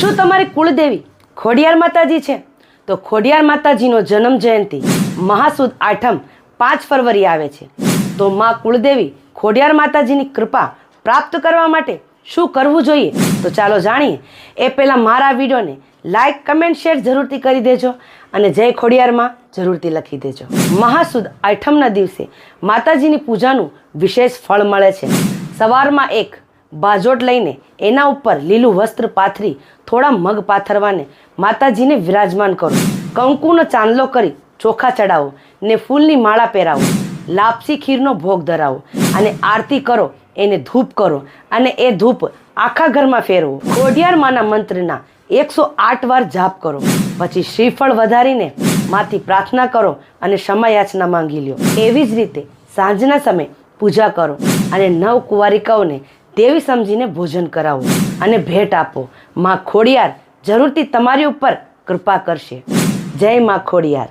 શું તમારી કુળદેવી ખોડિયાર માતાજી છે? તો ખોડિયાર માતાજીનો જન્મ જયંતિ મહાસુદ આઠમ પાંચ ફરવરી આવે છે. તો માં કુળદેવી ખોડિયાર માતાજીની કૃપા પ્રાપ્ત કરવા માટે શું કરવું જોઈએ? તો ચાલો જાણીએ. એ પહેલાં મારા વિડીયોને લાઇક કમેન્ટ શેર જરૂરથી કરી દેજો અને જય ખોડિયારમાં જરૂરથી લખી દેજો. મહાસુદ આઠમના દિવસે માતાજીની પૂજાનું વિશેષ ફળ મળે છે. સવારમાં એક બાજોટ લઈને એના ઉપર લીલું વસ્ત્ર પાથરી થોડા મગ પાથરવાને માતાજીને વિરાજમાન કરો. કંકુનો ચાંદલો કરી ચોખા ચડાવો ને ફૂલની માળા પહેરાવો. લાપસી ખીરનો ભોગ ધરાવો અને આરતી કરો, એને ધૂપ કરો અને એ ધૂપ આખા ઘરમાં ફેરવો. ખોડિયાર માના મંત્રના એકસો આઠ વાર જાપ કરો. પછી શ્રીફળ વધારીને માથી પ્રાર્થના કરો અને ક્ષમાયાચના માંગી લ્યો. એવી જ રીતે સાંજના સમયે પૂજા કરો અને નવ કુંવારિકાઓને દેવી સમજીને ભોજન કરાવો અને ભેટ આપો. માં ખોડિયાર જરૂરથી તમારી ઉપર કૃપા કરશે. જય માં ખોડિયાર.